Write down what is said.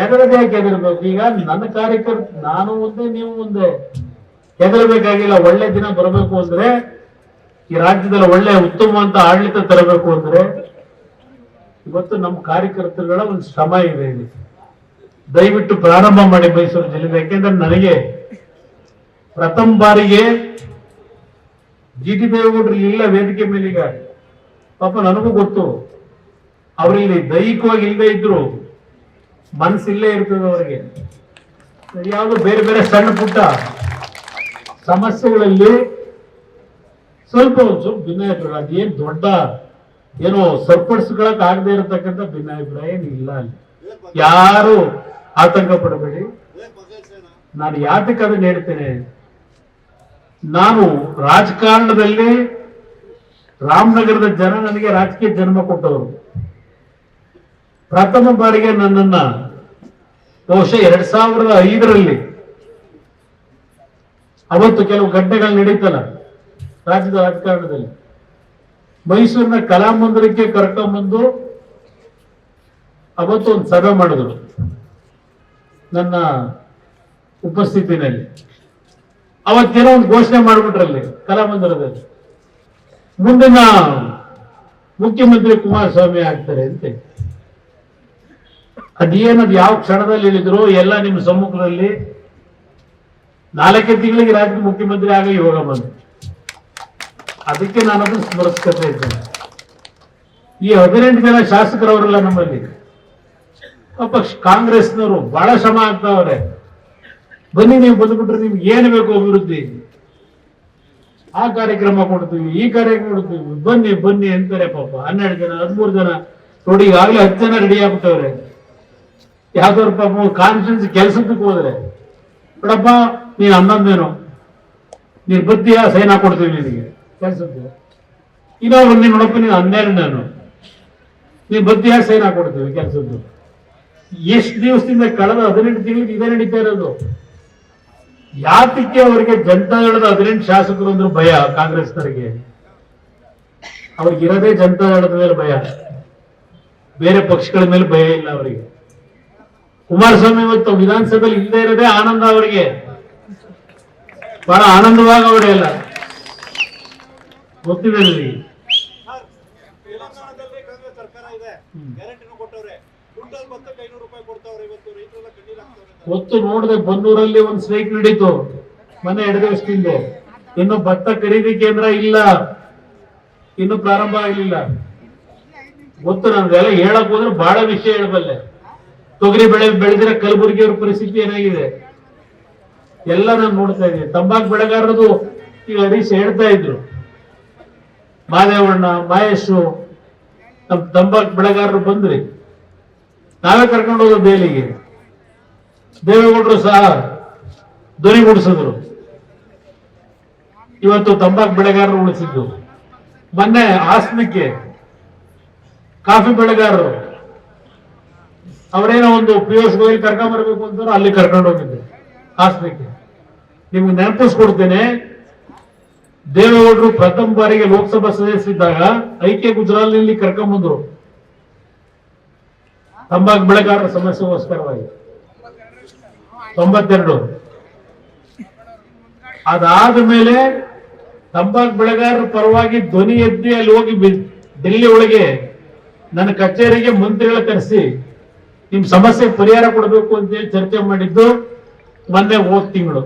ಎದರದೇ ಹೆದರ್ಬೇಕು ಈಗ ನನ್ನ ಕಾರ್ಯಕರ್ತ ನಾನು ಒಂದೇ ನೀವು ಒಂದೇ ಗೆದರಬೇಕಾಗಿಲ್ಲ, ಒಳ್ಳೆ ದಿನ ಬರಬೇಕು ಅಂದ್ರೆ ಈ ರಾಜ್ಯದಲ್ಲಿ ಒಳ್ಳೆ ಉತ್ತಮವಂತ ಆಡಳಿತ ತರಬೇಕು ಅಂದ್ರೆ ಇವತ್ತು ನಮ್ಮ ಕಾರ್ಯಕರ್ತರುಗಳ ಒಂದು ಶ್ರಮ ಇದೆ ಇಲ್ಲಿ. ದಯವಿಟ್ಟು ಪ್ರಾರಂಭ ಮಾಡಿ ಮೈಸೂರು ಜಿಲ್ಲೆ ಯಾಕೆಂದ್ರೆ ನನಗೆ ಪ್ರಥಮ ಬಾರಿಗೆ ಜಿ ಟಿ ದೇವೇಗೌಡರು ಇಲ್ಲ ವೇದಿಕೆ ಮೇಲೆ ಈಗ ಪಾಪ ನನಗೂ ಗೊತ್ತು. ಅವರಿಲ್ಲಿ ದೈಹಿಕವಾಗಿ ಇಲ್ಲದೆ ಇದ್ರು. ಮನಸ್ಸಿಲ್ಲೇ ಇರ್ತದೆ ಅವರಿಗೆ. ಯಾವುದು ಬೇರೆ ಬೇರೆ ಸಣ್ಣ ಪುಟ್ಟ ಸಮಸ್ಯೆಗಳಲ್ಲಿ ಸ್ವಲ್ಪ ಒಂದು ಭಿನ್ನಾಭಿಪ್ರಾಯ ಅದೇನು ದೊಡ್ಡ ಏನೋ ಸರಿಪಡಿಸ್ಕೊಳಕ್ ಆಗದೆ ಇರತಕ್ಕಂಥ ಭಿನ್ನಾಭಿಪ್ರಾಯ ಇಲ್ಲ ಅಲ್ಲಿ. ಯಾರು ಆತಂಕ ಪಡಬೇಡಿ. ನಾನು ಯಾತಕ್ಕೆ ಅದನ್ನ ಹೇಳ್ತೇನೆ? ನಾನು ರಾಜಕಾರಣದಲ್ಲಿ ರಾಮನಗರದ ಜನ ನನಗೆ ರಾಜಕೀಯ ಜನ್ಮ ಕೊಟ್ಟವರು. ಪ್ರಥಮ ಬಾರಿಗೆ ನನ್ನನ್ನ ಬಹುಶಃ ಎರಡ್ ಸಾವಿರದ ಐದರಲ್ಲಿ ಅವತ್ತು ಕೆಲವು ಘಟನೆಗಳು ನಡೀತಲ್ಲ ರಾಜ್ಯದ ರಾಜಕಾರಣದಲ್ಲಿ. ಮೈಸೂರಿನ ಕಲಾಮಂದಿರಕ್ಕೆ ಕರ್ಕೊಂಬಂದು ಅವತ್ತು ಒಂದು ಸಭೆ ಮಾಡಿದ್ರು ನನ್ನ ಉಪಸ್ಥಿತಿನಲ್ಲಿ. ಅವತ್ತೇನೋ ಒಂದು ಘೋಷಣೆ ಮಾಡ್ಬಿಟ್ರಲ್ಲಿ ಕಲಾಮಂದಿರದಲ್ಲಿ ಮುಂದಿನ ಮುಖ್ಯಮಂತ್ರಿ ಕುಮಾರಸ್ವಾಮಿ ಆಗ್ತಾರೆ ಅಂತ ಅದೇನದು ಯಾವ ಕ್ಷಣದಲ್ಲಿ ಹೇಳಿದ್ರು ಎಲ್ಲ ನಿಮ್ಮ ಸಮ್ಮುಖದಲ್ಲಿ ನಾಲ್ಕೇ ತಿಂಗಳಿಗೆ ರಾಜ್ಯದ ಮುಖ್ಯಮಂತ್ರಿ ಆಗ ಇವಾಗ ಅದಕ್ಕೆ ನಾನು ಅದನ್ನು ಸ್ಮರಿಸ್ಕೊತಾ ಇದ್ದೇನೆ. ಈ ಹದಿನೆಂಟು ಜನ ಶಾಸಕರವರೆಲ್ಲ ನಮ್ಮಲ್ಲಿ, ಪಾಪ ಕಾಂಗ್ರೆಸ್ನವರು ಬಹಳ ಶ್ರಮ ಆಗ್ತಾವ್ರೆ. ಬನ್ನಿ ನೀವು ಬಂದ್ಬಿಟ್ರೆ ನಿಮ್ಗೆ ಏನು ಬೇಕು ಅಭಿವೃದ್ಧಿ. ಆ ಕಾರ್ಯಕ್ರಮ ಕೊಡ್ತೀವಿ, ಈ ಕಾರ್ಯಕ್ರಮ ಕೊಡ್ತೀವಿ. ಬನ್ನಿ ಬನ್ನಿ ಅಂತಾರೆ ಪಾಪ. ಹನ್ನೆರಡು ಜನ, ಹದಿಮೂರು ಜನ ನೋಡಿ, ಈಗಾಗಲೇ ಹತ್ತು ಜನ ರೆಡಿ ಆಗ್ಬಿಟ್ಟವ್ರೆ. ಯಾವ್ದಾದ್ರು ಪಾಪ ಕಾನ್ಫಿಡೆನ್ಸ್ ಕೆಲಸದಕ್ಕೆ ಹೋದ್ರೆ ಬಿಡಪ್ಪ ನೀನು ಹನ್ನೊಂದೇನು ನೀನ್ ಬುದ್ಧಿಯ ಸೈನ್ ಹಾಕೊಡ್ತೀವಿ ನಿನಗೆ ಕೆಲಸದ್ದು ಇನ್ನೊಬ್ರು ನೀನು ನೋಡಪ್ಪ, ನೀನು ಹನ್ನೆರಡನೇನು ನೀನ್ ಬುದ್ಧಿಯ ಸೈನ್ ಹಾಕೊಡ್ತೀವಿ ಕೆಲಸದ್ದು ಎಷ್ಟು ದಿವಸದಿಂದ ಕಳೆದ ಹದಿನೆಂಟು ತಿಂಗಳಿಗೆ ಇದೇ ನಡೀತಾ ಇರೋದು. ಯಾತಕ್ಕೆ ಅವರಿಗೆ ಜನತಾದಳದ ಹದಿನೆಂಟು ಶಾಸಕರು ಅಂದ್ರೆ ಭಯ ಕಾಂಗ್ರೆಸ್ನವರಿಗೆ? ಅವ್ರಿಗೆ ಇರೋದೇ ಜನತಾದಳದ ಮೇಲೆ ಭಯ. ಬೇರೆ ಪಕ್ಷಗಳ ಮೇಲೆ ಭಯ ಇಲ್ಲ ಅವರಿಗೆ. ಕುಮಾರಸ್ವಾಮಿ ಇವತ್ತು ವಿಧಾನಸಭೆಯಲ್ಲಿ ಇಲ್ಲದೆ ಇರೋದೇ ಆನಂದ ಅವರಿಗೆ. ಬಹಳ ಆನಂದವಾಗ ಅವರೇ ಅಲ್ಲ. ಗೊತ್ತಿದೆ ನನಗೆ ಹೊತ್ತು ನೋಡದೆ ಬನ್ನೂರಲ್ಲಿ ಒಂದು ಸ್ಟ್ರೈಕ್ ನಡೀತು. ಮನೆ ಎರಡು ದಿವಸದಿಂದ ಇನ್ನು ಭತ್ತ ಖರೀದಿ ಕೇಂದ್ರ ಇಲ್ಲ. ಇನ್ನು ಪ್ರಾರಂಭ ಆಗಲಿಲ್ಲ. ಗೊತ್ತು ನನ್ಗೆಲ್ಲ ಹೇಳಕ್ ಹೋದ್ರೆ ಬಹಳ ವಿಷಯ ಹೇಳಬಲ್ಲೆ. ತೊಗರಿ ಬೆಳೆ ಬೆಳೆದಿರೋ ಕಲಬುರಗಿಯವ್ರ ಪರಿಸ್ಥಿತಿ ಏನಾಗಿದೆ? ಎಲ್ಲ ನಾನು ನೋಡ್ತಾ ಇದ್ದೀನಿ. ತಂಬಾಕು ಬೆಳೆಗಾರರದು ಈಗ ಹರೀಶ್ ಹೇಳ್ತಾ ಇದ್ರು. ಮಾದೇವಣ್ಣ, ಮಹೇಶು, ನಮ್ ತಂಬಾಕು ಬೆಳೆಗಾರರು ಬಂದ್ರಿ. ನಾವೇ ಕರ್ಕೊಂಡು ಹೋದ ಬೇಲಿಗೆ. ದೇವೇಗೌಡರು ಸಹ ಧ್ವನಿ ಗುಡಿಸಿದ್ರು. ಇವತ್ತು ತಂಬಾಕು ಬೆಳೆಗಾರರು ಉಳಿಸಿದ್ದು. ಮೊನ್ನೆ ಹಾಸನಕ್ಕೆ ಕಾಫಿ ಬೆಳೆಗಾರರು ಅವರೇನೋ ಒಂದು ಪಿ ಎಸ್ ಗೋಯಲ್ ಕರ್ಕೊಂಡ್ ಬರ್ಬೇಕು ಅಂತ ಅಲ್ಲಿ ಕರ್ಕೊಂಡು ಹೋಗಿದ್ದೆ. ಹಾಸನಕ್ಕೆ ನಿಮ್ಗೆ ನೆನಪಿಸ್ಕೊಡ್ತೇನೆ, ದೇವೇಗೌಡರು ಪ್ರಥಮ ಬಾರಿಗೆ ಲೋಕಸಭಾ ಸದಸ್ಯರಿದ್ದಾಗ ಐಕ್ಯ ಕರ್ಕೊಂಡ್ ಬಂದ್ರು ತಂಬಾಕು ಬೆಳೆಗಾರರ ಸಮಸ್ಯೆಗೋಸ್ಕರವಾಗಿ. ತೊಂಬತ್ತೆರಡು. ಅದಾದ ಮೇಲೆ ತಂಬಾಕು ಬೆಳೆಗಾರರ ಪರವಾಗಿ ಧ್ವನಿ ಎತ್ತಿ ಅಲ್ಲಿ ಹೋಗಿ ಡೆಲ್ಲಿ ಒಳಗೆ ನನ್ನ ಕಚೇರಿಗೆ ಮಂತ್ರಿಗಳ ಕರೆಸಿ ನಿಮ್ ಸಮಸ್ಯೆ ಪರಿಹಾರ ಕೊಡಬೇಕು ಅಂತ ಚರ್ಚೆ ಮಾಡಿದ್ದು ಮೊನ್ನೆ ಹೋದ್ ತಿಂಗಳು.